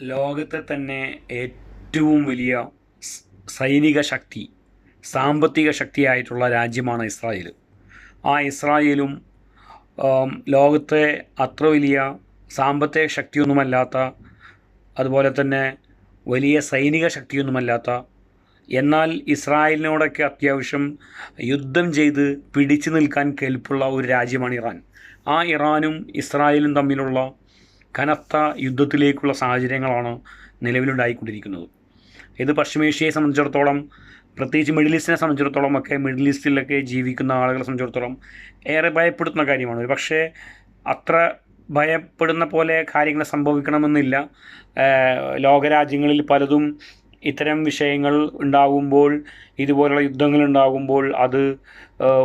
ലോകത്തെ തന്നെ ഏറ്റവും വലിയ സൈനിക ശക്തി സാമ്പത്തിക ശക്തിയായിട്ടുള്ള രാജ്യമാണ് ഇസ്രായേൽ ആ ഇസ്രായേലും ലോകത്തെ അത്ര വലിയ സാമ്പത്തിക ശക്തിയൊന്നുമല്ലാത്ത അതുപോലെ തന്നെ വലിയ സൈനിക ശക്തിയൊന്നുമല്ലാത്ത എന്നാൽ ഇസ്രായേലിനോടൊക്കെ അത്യാവശ്യം യുദ്ധം ചെയ്ത് പിടിച്ചു നിൽക്കാൻ കെൽപ്പുള്ള ഒരു രാജ്യമാണ് ഇറാൻ. ആ ഇറാനും ഇസ്രായേലും തമ്മിലുള്ള കനത്ത യുദ്ധത്തിലേക്കുള്ള സാഹചര്യങ്ങളാണ് നിലവിലുണ്ടായിക്കൊണ്ടിരിക്കുന്നത്. ഇത് പശ്ചിമേഷ്യയെ സംബന്ധിച്ചിടത്തോളം പ്രത്യേകിച്ച് മിഡിൽ ഈസ്റ്റിനെ സംബന്ധിച്ചിടത്തോളം ഒക്കെ മിഡിൽ ഈസ്റ്റിലൊക്കെ ജീവിക്കുന്ന ആളുകളെ സംബന്ധിച്ചിടത്തോളം ഏറെ ഭയപ്പെടുത്തുന്ന കാര്യമാണ്. പക്ഷേ അത്ര ഭയപ്പെടുന്ന പോലെ കാര്യങ്ങൾ സംഭവിക്കണമെന്നില്ല. ലോകരാജ്യങ്ങളിൽ പലതും ഇത്തരം വിഷയങ്ങൾ ഉണ്ടാകുമ്പോൾ ഇതുപോലുള്ള യുദ്ധങ്ങൾ ഉണ്ടാകുമ്പോൾ അത്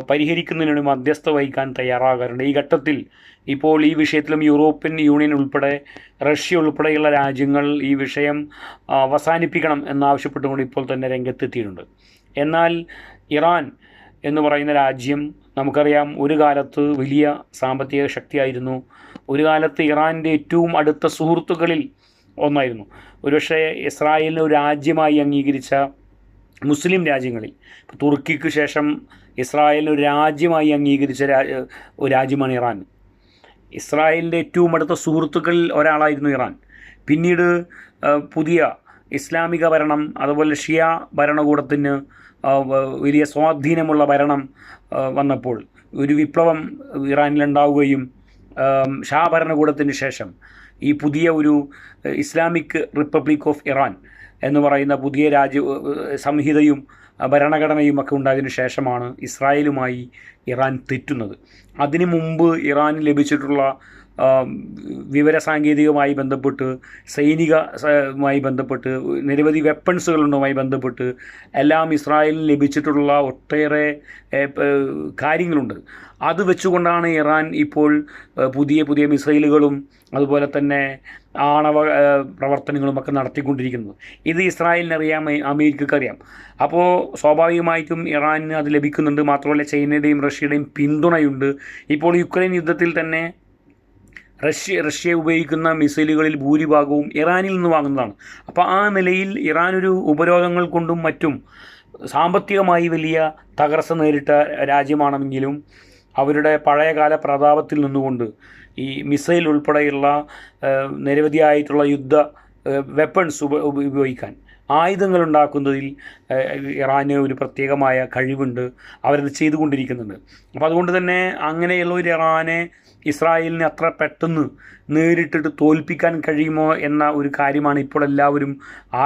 പരിഹരിക്കുന്നതിനും മധ്യസ്ഥ വഹിക്കാൻ തയ്യാറാകാറുണ്ട്. ഈ ഘട്ടത്തിൽ ഇപ്പോൾ ഈ വിഷയത്തിലും യൂറോപ്യൻ യൂണിയൻ ഉൾപ്പെടെ റഷ്യ ഉൾപ്പെടെയുള്ള രാജ്യങ്ങൾ ഈ വിഷയം അവസാനിപ്പിക്കണം എന്നാവശ്യപ്പെട്ടുകൊണ്ട് ഇപ്പോൾ തന്നെ രംഗത്തെത്തിയിട്ടുണ്ട്. എന്നാൽ ഇറാൻ എന്ന് പറയുന്ന രാജ്യം നമുക്കറിയാം ഒരു കാലത്ത് വലിയ സാമ്പത്തിക ശക്തിയായിരുന്നു. ഒരു കാലത്ത് ഇറാന്റെ ഏറ്റവും അടുത്ത സുഹൃത്തുക്കളിൽ ഒന്നായിരുന്നു. ഒരുപക്ഷെ ഇസ്രായേലിനെ ഒരു രാജ്യമായി അംഗീകരിച്ച മുസ്ലിം രാജ്യങ്ങളിൽ ഇപ്പോൾ തുർക്കിക്ക് ശേഷം ഇസ്രായേലിനെ ഒരു രാജ്യമായി അംഗീകരിച്ച രാജ്യമാണ് ഇറാൻ. ഇസ്രായേലിന്റെ ഏറ്റവും അടുത്ത സുഹൃത്തുക്കളിൽ ഒരാളായിരുന്നു ഇറാൻ. പിന്നീട് പുതിയ ഇസ്ലാമിക ഭരണം അതുപോലെ ഷിയ ഭരണകൂടത്തിന് വലിയ സ്വാധീനമുള്ള ഭരണം വന്നപ്പോൾ ഒരു വിപ്ലവം ഇറാനിലുണ്ടാവുകയും ഷാ ഭരണകൂടത്തിന് ശേഷം ഈ പുതിയ ഒരു ഇസ്ലാമിക് റിപ്പബ്ലിക് ഓഫ് ഇറാൻ എന്ന് പറയുന്ന പുതിയ രാജ്യ സംഹിതയും ഭരണഘടനയും ഒക്കെ ഉണ്ടായതിനു ശേഷമാണ് ഇസ്രായേലുമായി ഇറാൻ തെറ്റുന്നത്. അതിനു മുമ്പ് ഇറാൻ ലഭിച്ചിട്ടുള്ള ആം, വിവര സാങ്കേതികമായി ബന്ധപ്പെട്ട് സൈനികമായി ബന്ധപ്പെട്ട് നിരവധി വെപ്പൺസുകളുമായി ബന്ധപ്പെട്ട് എല്ലാം ഇസ്രായേലിന് ലഭിച്ചിട്ടുള്ള ഒട്ടേറെ കാര്യങ്ങളുണ്ട്. അത് വെച്ചുകൊണ്ടാണ് ഇറാൻ ഇപ്പോൾ പുതിയ പുതിയ മിസൈലുകളും അതുപോലെ തന്നെ ആണവ പ്രവർത്തനങ്ങളും ഒക്കെ നടത്തിക്കൊണ്ടിരിക്കുന്നത്. ഇത് ഇസ്രായേലിനറിയാം അമേ- അമേരിക്കക്കറിയാം അപ്പോൾ സ്വാഭാവികമായിട്ടും ഇറാനിന് അത് ലഭിക്കുന്നുണ്ട്. മാത്രമല്ല ചൈനയുടെയും റഷ്യയുടെയും പിന്തുണയുണ്ട്. ഇപ്പോൾ യുക്രൈൻ യുദ്ധത്തിൽ തന്നെ റഷ്യ റഷ്യ ഉപയോഗിക്കുന്ന മിസൈലുകളിൽ ഭൂരിഭാഗവും ഇറാനിൽ നിന്ന് വാങ്ങുന്നതാണ്. അപ്പോൾ ആ നിലയിൽ ഇറാൻ ഒരു ഉപരോധങ്ങൾ കൊണ്ടും മറ്റും സാമ്പത്തികമായി വലിയ തകർച്ച നേരിട്ട രാജ്യമാണെങ്കിലും അവരുടെ പഴയകാല പ്രതാപത്തിൽ നിന്നുകൊണ്ട് ഈ മിസൈൽ ഉൾപ്പെടെയുള്ള നിരവധിയായിട്ടുള്ള യുദ്ധ വെപ്പൺസ് ഉപ ഉപ- ഉപയോഗിക്കാൻ ആയുധങ്ങൾ ഉണ്ടാക്കുന്നതിൽ ഇറാന് ഒരു പ്രത്യേകമായ കഴിവുണ്ട്. അവരത് ചെയ്തുകൊണ്ടിരിക്കുന്നുണ്ട്. അപ്പോൾ അതുകൊണ്ട് തന്നെ അങ്ങനെയുള്ള ഒരു ഇറാനെ ഇസ്രായേലിനെ അത്ര പെട്ടെന്ന് നേരിട്ടിട്ട് തോൽപ്പിക്കാൻ കഴിയുമോ എന്ന ഒരു കാര്യമാണ് ഇപ്പോൾ എല്ലാവരും ആ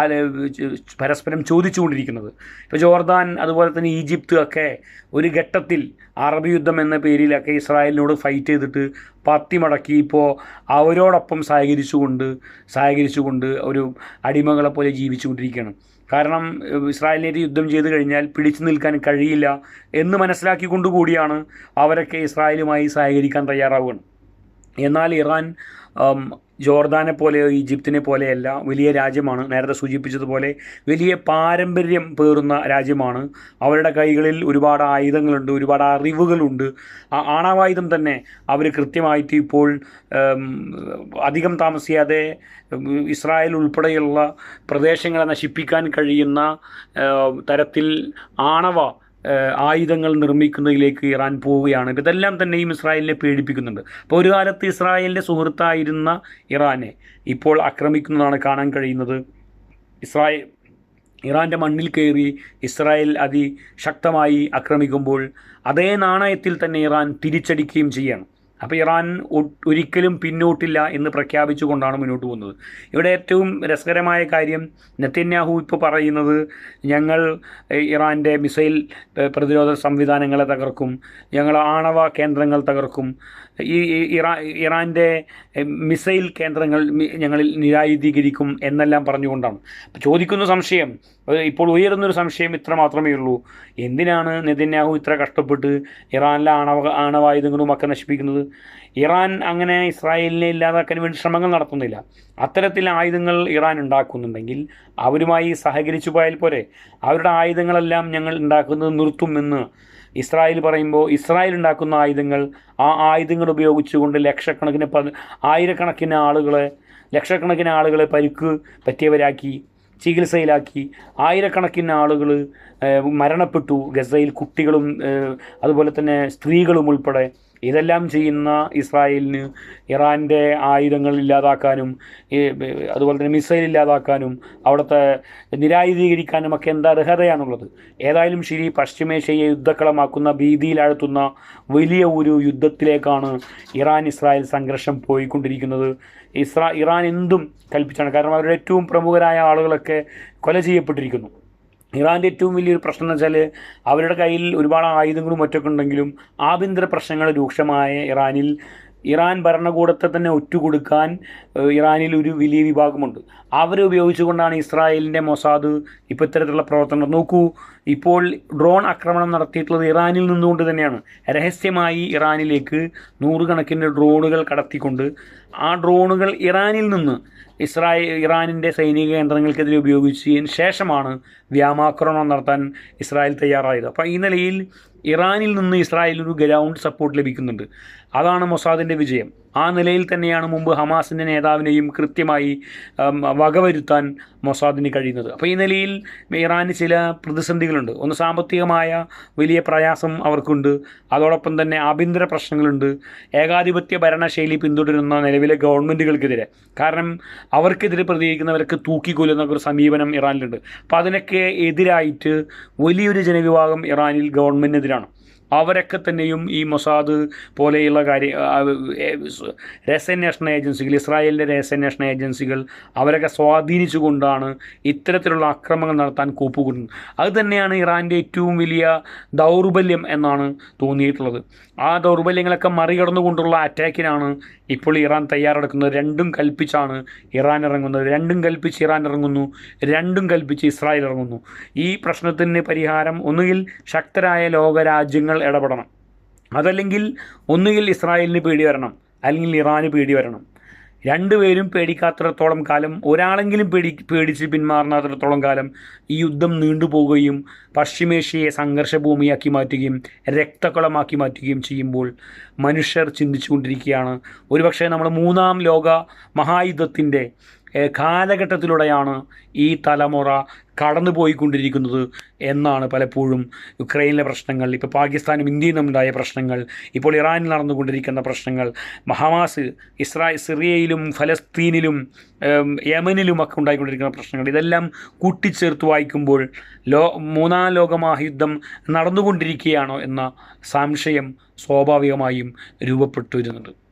പരസ്പരം ചോദിച്ചുകൊണ്ടിരിക്കുന്നത്. ഇപ്പോൾ ജോർദാൻ അതുപോലെ തന്നെ ഈജിപ്ത് ഒക്കെ ഒരു ഘട്ടത്തിൽ അറബ് യുദ്ധം എന്ന പേരിലൊക്കെ ഇസ്രായേലിനോട് ഫൈറ്റ് ചെയ്തിട്ട് പത്തി മടക്കി ഇപ്പോൾ അവരോടൊപ്പം സഹകരിച്ചുകൊണ്ട് സഹകരിച്ചുകൊണ്ട് ഒരു അടിമകളെ പോലെ ജീവിച്ചുകൊണ്ടിരിക്കുകയാണ്. കാരണം ഇസ്രായേലിനെ യുദ്ധം ചെയ്തു കഴിഞ്ഞാൽ പിടിച്ചു നിൽക്കാൻ കഴിയില്ല എന്ന് മനസ്സിലാക്കിക്കൊണ്ട് കൂടിയാണ് അവരൊക്കെ ഇസ്രായേലുമായി സഹകരിക്കാൻ തയ്യാറാവുകയാണ്. എന്നാൽ ഇറാൻ ജോർദാനെ പോലെയോ ഈജിപ്തിനെ പോലെയല്ല വലിയ രാജ്യമാണ്. നേരത്തെ സൂചിപ്പിച്ചതുപോലെ വലിയ പാരമ്പര്യം പേറുന്ന രാജ്യമാണ്. അവരുടെ കൈകളിൽ ഒരുപാട് ആയുധങ്ങളുണ്ട് ഒരുപാട് അറിവുകളുണ്ട്. ആ ആണവായുധം തന്നെ അവർ കൃത്യമായിട്ട് ഇപ്പോൾ അധികം താമസിയാതെ ഇസ്രായേൽ ഉൾപ്പെടെയുള്ള പ്രദേശങ്ങളെ നശിപ്പിക്കാൻ കഴിയുന്ന തരത്തിൽ ആണവ ആയുധങ്ങൾ നിർമ്മിക്കുന്നതിലേക്ക് ഇറാൻ പോവുകയാണ്. ഇതെല്ലാം തന്നെയും ഇസ്രായേലിനെ പേടിപ്പിക്കുന്നുണ്ട്. അപ്പോൾ ഒരു കാലത്ത് ഇസ്രായേലിന്റെ സുഹൃത്തായിരുന്ന ഇറാനെ ഇപ്പോൾ ആക്രമിക്കുന്നതാണ് കാണാൻ കഴിയുന്നത്. ഇസ്രായേൽ ഇറാന്റെ മണ്ണിൽ കയറി ഇസ്രായേൽ അതിശക്തമായി ആക്രമിക്കുമ്പോൾ അതേ നാണയത്തിൽ തന്നെ ഇറാൻ തിരിച്ചടിക്കുകയും ചെയ്യണം. അപ്പോൾ ഇറാൻ ഒരിക്കലും പിന്നോട്ടില്ല എന്ന് പ്രഖ്യാപിച്ചുകൊണ്ടാണ് മുന്നോട്ട് പോകുന്നത്. ഇവിടെ ഏറ്റവും രസകരമായ കാര്യം നെത്തന്യാഹു ഇപ്പോൾ പറയുന്നത് ഞങ്ങൾ ഇറാന്റെ മിസൈൽ പ്രതിരോധ സംവിധാനങ്ങളെ തകർക്കും ഞങ്ങൾ ആണവ കേന്ദ്രങ്ങൾ തകർക്കും ഈ ഇറാ ഇറാന്റെ മിസൈൽ കേന്ദ്രങ്ങൾ ഞങ്ങളിൽ നിരായുധീകരിക്കും എന്നെല്ലാം പറഞ്ഞുകൊണ്ടാണ്. ചോദിക്കുന്ന സംശയം ഇപ്പോൾ ഉയരുന്നൊരു സംശയം ഇത്ര മാത്രമേ ഉള്ളൂ. എന്തിനാണ് നെതന്യാഹു ഇത്ര കഷ്ടപ്പെട്ട് ഇറാനിലെ ആണവ ആണവായുധങ്ങളും ഒക്കെ നശിപ്പിക്കുന്നത്? ഇറാൻ അങ്ങനെ ഇസ്രായേലിനെ ഇല്ലാതാക്കാൻ വേണ്ടി ശ്രമങ്ങൾ നടത്തുന്നില്ല. അത്തരത്തിൽ ആയുധങ്ങൾ ഇറാൻ ഉണ്ടാക്കുന്നുണ്ടെങ്കിൽ അവരുമായി സഹകരിച്ചു പോയാൽ പോരെ. അവരുടെ ആയുധങ്ങളെല്ലാം ഞങ്ങൾ ഉണ്ടാക്കുന്നത് നിർത്തുമെന്ന് ഇസ്രായേൽ പറയുമ്പോൾ ഇസ്രായേൽ ഉണ്ടാക്കുന്ന ആയുധങ്ങൾ ആ ആയുധങ്ങൾ ഉപയോഗിച്ചുകൊണ്ട് ലക്ഷക്കണക്കിന് പ ആയിരക്കണക്കിന് ആളുകളെ ലക്ഷക്കണക്കിന് ആളുകളെ പരിക്ക് പറ്റിയവരാക്കി ചികിത്സയിലാക്കി ആയിരക്കണക്കിന് ആളുകൾ മരണപ്പെട്ടു. ഗസയിൽ കുട്ടികളും അതുപോലെ തന്നെ സ്ത്രീകളും ഉൾപ്പെടെ. ഇതെല്ലാം ചെയ്യുന്ന ഇസ്രായേലിന് ഇറാന്റെ ആയുധങ്ങൾ ഇല്ലാതാക്കാനും അതുപോലെ തന്നെ മിസൈൽ ഇല്ലാതാക്കാനും അവിടുത്തെ നിരായുധീകരിക്കാനും ഒക്കെ എന്താ അർഹതയാണുള്ളത്? ഏതായാലും ശരി പശ്ചിമേഷ്യയെ യുദ്ധക്കളമാക്കുന്ന ഭീതിയിലാഴ്ത്തുന്ന വലിയ ഒരു യുദ്ധത്തിലേക്കാണ് ഇറാൻ ഇസ്രായേൽ സംഘർഷം പോയിക്കൊണ്ടിരിക്കുന്നത്. ഇസ്രാ ഇറാൻ എന്തും കൽപ്പിച്ചാണ്. കാരണം അവരുടെ ഏറ്റവും പ്രമുഖരായ ആളുകളൊക്കെ കൊല ചെയ്യപ്പെട്ടിരിക്കുന്നു. ഇറാന്റെ ഏറ്റവും വലിയൊരു പ്രശ്നം എന്ന് വെച്ചാൽ അവരുടെ കയ്യിൽ ഒരുപാട് ആയുധങ്ങളും മറ്റൊക്കെ ഉണ്ടെങ്കിലും ആഭ്യന്തര പ്രശ്നങ്ങൾ രൂക്ഷമായ ഇറാനിൽ ഇറാൻ ഭരണകൂടത്തെ തന്നെ ഒറ്റുകൊടുക്കാൻ ഇറാനിൽ ഒരു വലിയ വിഭാഗമുണ്ട്. അവരെ ഉപയോഗിച്ചുകൊണ്ടാണ് ഇസ്രായേലിന്റെ മൊസാദ് ഇപ്പോൾ ഇത്തരത്തിലുള്ള പ്രവർത്തനം നോക്കൂ ഇപ്പോൾ ഡ്രോൺ ആക്രമണം നടത്തിയിട്ടുള്ളത് ഇറാനിൽ നിന്നുകൊണ്ട് തന്നെയാണ്. രഹസ്യമായി ഇറാനിലേക്ക് നൂറുകണക്കിന് ഡ്രോണുകൾ കടത്തിക്കൊണ്ട് ആ ഡ്രോണുകൾ ഇറാനിൽ നിന്ന് ഇസ്രായേൽ ഇറാനിന്റെ സൈനിക കേന്ദ്രങ്ങൾക്കെതിരെ ഉപയോഗിച്ചതിന് ശേഷമാണ് വ്യാമാക്രമണം നടത്താൻ ഇസ്രായേൽ തയ്യാറായത്. അപ്പോൾ ഈ നിലയിൽ ഇറാനിൽ നിന്ന് ഇസ്രായേലിന് ഒരു ഗ്രൗണ്ട് സപ്പോർട്ട് ലഭിക്കുന്നുണ്ട്. അതാണ് മൊസാദിന്റെ വിജയം. ആ നിലയിൽ തന്നെയാണ് മുമ്പ് ഹമാസിന്റെ നേതാവിനെയും കൃത്യമായി വകവരുത്താൻ മൊസാദിന് കഴിയുന്നത്. അപ്പോൾ ഈ നിലയിൽ ഇറാന് ചില പ്രതിസന്ധികളുണ്ട്. ഒന്ന് സാമ്പത്തികമായ വലിയ പ്രയാസം അവർക്കുണ്ട്. അതോടൊപ്പം തന്നെ ആഭ്യന്തര പ്രശ്നങ്ങളുണ്ട്. ഏകാധിപത്യ ഭരണശൈലി പിന്തുടരുന്ന നിലവിലെ ഗവൺമെന്റുകൾക്കെതിരെ കാരണം അവർക്കെതിരെ പ്രതികരിക്കുന്നവർക്ക് തൂക്കിക്കൊല്ലുന്ന ഒരു സമീപനം ഇറാനിലുണ്ട്. അപ്പോൾ അതിനൊക്കെ എതിരായിട്ട് വലിയൊരു ജനവിഭാഗം ഇറാനിൽ ഗവൺമെന്റിനെതിരാണ് അവരൊക്കെ തന്നെയും ഈ മൊസാദ് പോലെയുള്ള കാര്യ രഹസ്യാന്വേഷണ ഏജൻസികൾ ഇസ്രായേലിന്റെ രഹസ്യാന്വേഷണ ഏജൻസികൾ അവരൊക്കെ സ്വാധീനിച്ചുകൊണ്ടാണ് ഇത്തരത്തിലുള്ള അക്രമങ്ങൾ നടത്താൻ കൂപ്പുകൂടുന്നത്. അത് തന്നെയാണ് ഇറാന്റെ ഏറ്റവും വലിയ ദൗർബല്യം എന്നാണ് തോന്നിയിട്ടുള്ളത്. ആ ദൗർബല്യങ്ങളൊക്കെ മറികടന്നുകൊണ്ടുള്ള അറ്റാക്കിനാണ് ഇപ്പോൾ ഇറാൻ തയ്യാറെടുക്കുന്നത് രണ്ടും കൽപ്പിച്ചാണ് ഇറാൻ ഇറങ്ങുന്നത്. രണ്ടും കൽപ്പിച്ച് ഇറാൻ ഇറങ്ങുന്നു. രണ്ടും കൽപ്പിച്ച് ഇസ്രായേൽ ഇറങ്ങുന്നു. ഈ പ്രശ്നത്തിന് പരിഹാരം ഒന്നുകിൽ ശക്തരായ ലോകരാജ്യങ്ങൾ ഇടപെടണം. അതല്ലെങ്കിൽ ഒന്നുകിൽ ഇസ്രായേലിന് പേടി വരണം. അല്ലെങ്കിൽ ഇറാന് പേടി വരണം. രണ്ടുപേരും പേടിക്കാത്തിടത്തോളം കാലം ഒരാളെങ്കിലും പേടി പേടിച്ച് പിന്മാറുന്നാത്തിടത്തോളം കാലം ഈ യുദ്ധം നീണ്ടുപോകുകയും പശ്ചിമേഷ്യയെ സംഘർഷഭൂമിയാക്കി മാറ്റുകയും രക്തക്കുളമാക്കി മാറ്റുകയും ചെയ്യുമ്പോൾ മനുഷ്യർ ചിന്തിച്ചുകൊണ്ടിരിക്കുകയാണ്. ഒരുപക്ഷെ നമ്മൾ മൂന്നാം ലോക മഹായുദ്ധത്തിന്റെ കാലഘട്ടത്തിലൂടെയാണ് ഈ തലമുറ കടന്നു പോയിക്കൊണ്ടിരിക്കുന്നത് എന്നാണ് പലപ്പോഴും യുക്രൈനിലെ പ്രശ്നങ്ങൾ ഇപ്പോൾ പാകിസ്ഥാനും ഇന്ത്യയും ഉണ്ടായ പ്രശ്നങ്ങൾ ഇപ്പോൾ ഇറാനിൽ നടന്നുകൊണ്ടിരിക്കുന്ന പ്രശ്നങ്ങൾ മഹാമാസ് ഇസ്രായേൽ സിറിയയിലും ഫലസ്തീനിലും യമനിലും ഒക്കെ ഉണ്ടായിക്കൊണ്ടിരിക്കുന്ന പ്രശ്നങ്ങൾ ഇതെല്ലാം കൂട്ടിച്ചേർത്ത് വായിക്കുമ്പോൾ ലോ മൂന്നാം ലോകമഹായുദ്ധം നടന്നുകൊണ്ടിരിക്കുകയാണോ എന്ന സംശയം സ്വാഭാവികമായും രൂപപ്പെട്ടു വരുന്നുണ്ട്